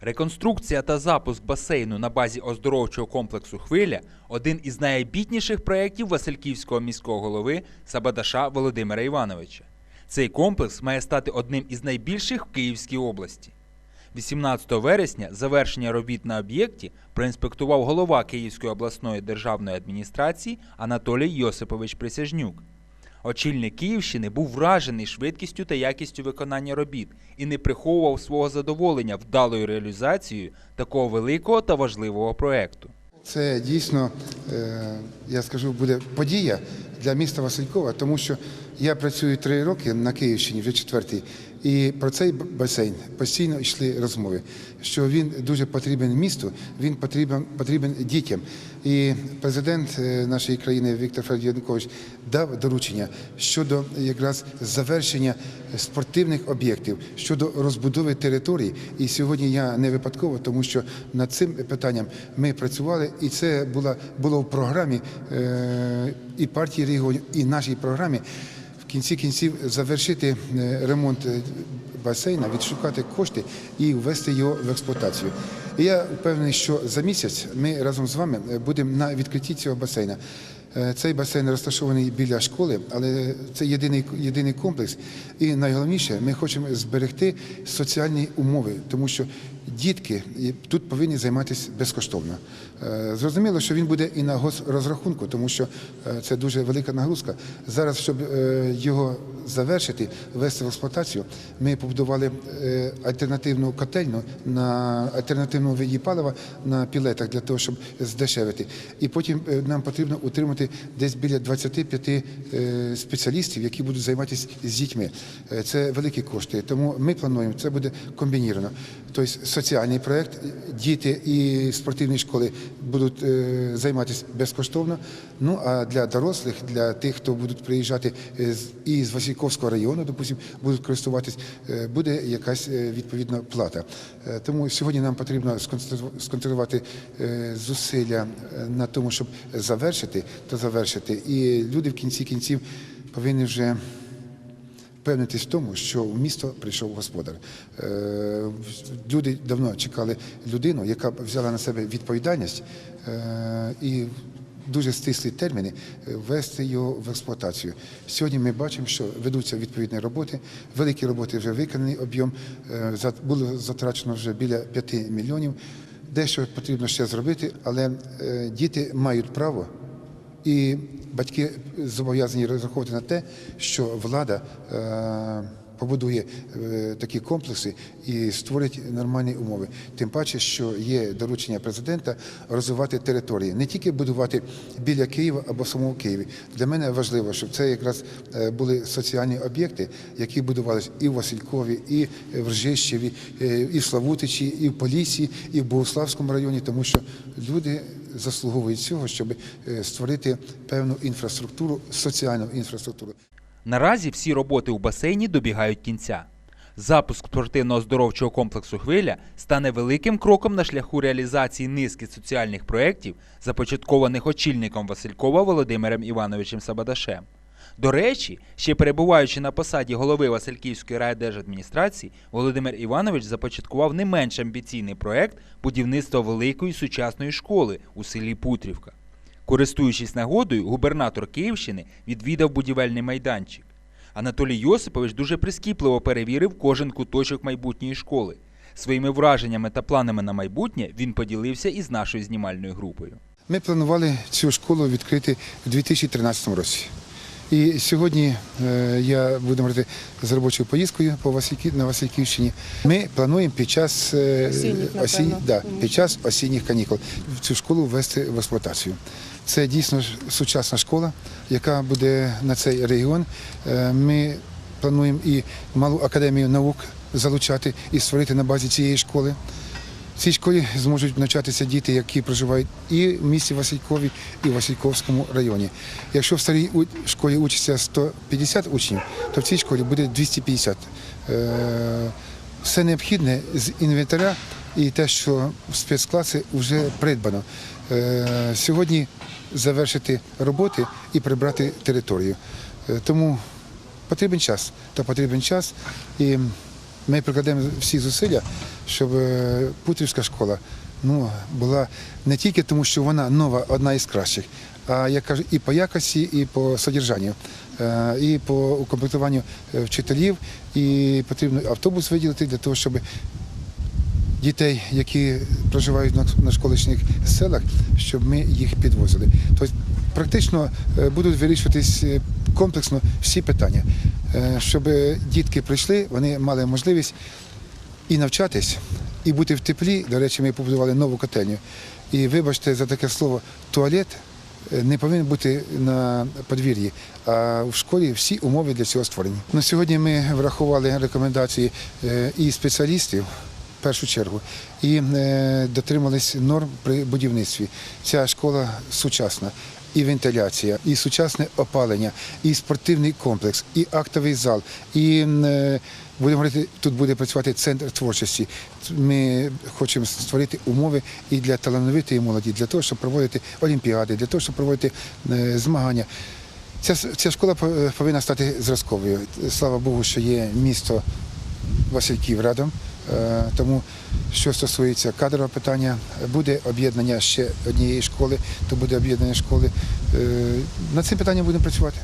Реконструкція та запуск басейну на базі оздоровчого комплексу Хвиля один із найамбітніших проєктів Васильківського міського голови Сабадаша Володимира Івановича. Цей комплекс має стати одним із найбільших в Київській області. 18 вересня завершення робіт на об'єкті проінспектував голова Київської обласної державної адміністрації Анатолій Йосипович Присяжнюк. Очільник Київщини був вражений швидкістю та якістю виконання робіт і не приховував свого задоволення вдалою реалізацією такого великого та важливого проекту. Це дійсно, е, я скажу, буде подія для міста Василькова, тому що я працюю три роки на Київщині, вже четвертий, і про цей басейн постійно йшли розмови, що він дуже потрібен місту, він потрібен, потрібен дітям. І президент е, нашої країни Віктор Федорович дав доручення щодо якраз завершення спортивних об'єктів, щодо розбудови територій. І сьогодні я не випадково, тому що над цим питанням ми працювали, і це було, було в програмі е, і партії регіонів, і нашій програмі. В кінці кінців завершити е, ремонт е, басейна, відшукати кошти і ввести його в експлуатацію. І я впевнений, що за місяць ми разом з вами е, будемо на відкритті цього басейна. Е, Цей басейн розташований біля школи, але це єдиний, єдиний комплекс. І найголовніше, ми хочемо зберегти соціальні умови, тому що дітки тут повинні займатися безкоштовно. Е, Зрозуміло, що він буде і на госрозрахунку, тому що е, це дуже велика нагрузка. Зараз, щоб його завершити, ввести в експлуатацію, ми побудували е, альтернативну котельну на альтернативному виді палива на пілетах для того, щоб здешевити. І потім е, нам потрібно утримати десь біля 25 е, спеціалістів, які будуть займатися з дітьми. Це великі кошти. Тому ми плануємо, це буде комбініровано. Тобто соціальний проєкт, діти і спортивні школи будуть займатися безкоштовно. Ну а для дорослих, для тих, хто будуть приїжджати е, з- і з району, допустим, будуть користуватись, е, буде якась е, відповідна плата. Е, Тому сьогодні нам потрібно сконцентру- сконцентрувати зусилля на тому, щоб завершити та завершити. І люди в кінці кінців повинні вже впевнитись в тому, що в місто прийшов господар. Люди давно чекали людину, яка взяла на себе відповідальність і дуже стислі терміни е, ввести його в експлуатацію. Сьогодні ми бачимо, що ведуться відповідні роботи. Великі роботи вже виконаний об'єм. е, Було затрачено вже біля 5 мільйонів. Дещо потрібно ще зробити, але е, діти мають право і батьки зобов'язані розраховувати на те, що влада е, побудує е, такі комплекси і створить нормальні умови. Тим паче, що є доручення президента розвивати території, не тільки будувати біля Києва або самому Києві. Для мене важливо, щоб це якраз е, були соціальні об'єкти, які будувалися і в Василькові, і в Ржищеві, е, і в Славутичі, і в Полісі, і в Богославському районі, тому що люди заслуговують цього, щоб створити певну інфраструктуру, соціальну інфраструктуру. Наразі всі роботи у басейні добігають кінця. Запуск спортивно-оздоровчого комплексу Хвиля стане великим кроком на шляху реалізації низки соціальних проєктів, започаткованих очільником Василькова Володимиром Івановичем Сабадашем. До речі, ще перебуваючи на посаді голови Васильківської райдержадміністрації, Володимир Іванович започаткував не менш амбіційний проєкт будівництва великої сучасної школи у селі Путрівка. Користуючись нагодою, губернатор Київщини відвідав будівельний майданчик. Анатолій Йосипович дуже прискіпливо перевірив кожен куточок майбутньої школи. Своїми враженнями та планами на майбутнє він поділився із нашою знімальною групою. Ми планували цю школу відкрити в 2013 році. І сьогодні е, я буду говорити з робочою поїздкою по Васильки, на Васильківщині. Ми плануємо під час е, Осінніх, осінь- да, під час осінніх канікул цю школу ввести в експлуатацію. Це дійсно сучасна школа, яка буде на цей регіон. Е, Ми плануємо і малу академію наук залучати і створити на базі цієї школи. Цій школі зможуть навчатися діти, які проживають і в місті Василькові, і в Васильковському районі. Якщо в старій школі учиться 150 учнів, то в цій школі буде 250. Е, Все необхідне з інвентаря і те, що в спецкласи вже придбано. Е, Сьогодні завершити роботи і прибрати територію. Е, Тому потрібен час, то потрібен час. І Ми прикладемо всі зусилля, щоб е, Путрівська школа ну, була не тільки тому, що вона нова, одна із кращих, а я кажу, і по якості, і по содержанню, е, і по укомплектуванню е, вчителів, і потрібно автобус виділити для того, щоб дітей, які проживають на- школичних селах, щоб ми їх підвозили. Тобто практично будуть вирішуватись комплексно всі питання, щоб дітки прийшли, вони мали можливість і навчатись, і бути в теплі. До речі, ми побудували нову котельню. І вибачте за таке слово туалет. е, Не повинен бути на подвір'ї, а в школі всі умови для цього створені. На сьогодні ми врахували рекомендації е, і спеціалістів в першу чергу, і е, дотримались норм при будівництві. Ця школа сучасна. І вентиляція, і сучасне опалення, і спортивний комплекс, і актовий зал, і е, будемо говорити, тут буде працювати центр творчості. Ми хочемо створити умови і для талановитої молоді, для того, щоб проводити олімпіади, для того, щоб проводити е, змагання. Ця, ця школа повинна стати зразковою. Слава Богу, що є місто Васильків рядом. Е, Тому, що стосується кадрового питання, буде об'єднання ще однієї школи, то буде об'єднання школи. Е, Над цим питанням будемо працювати.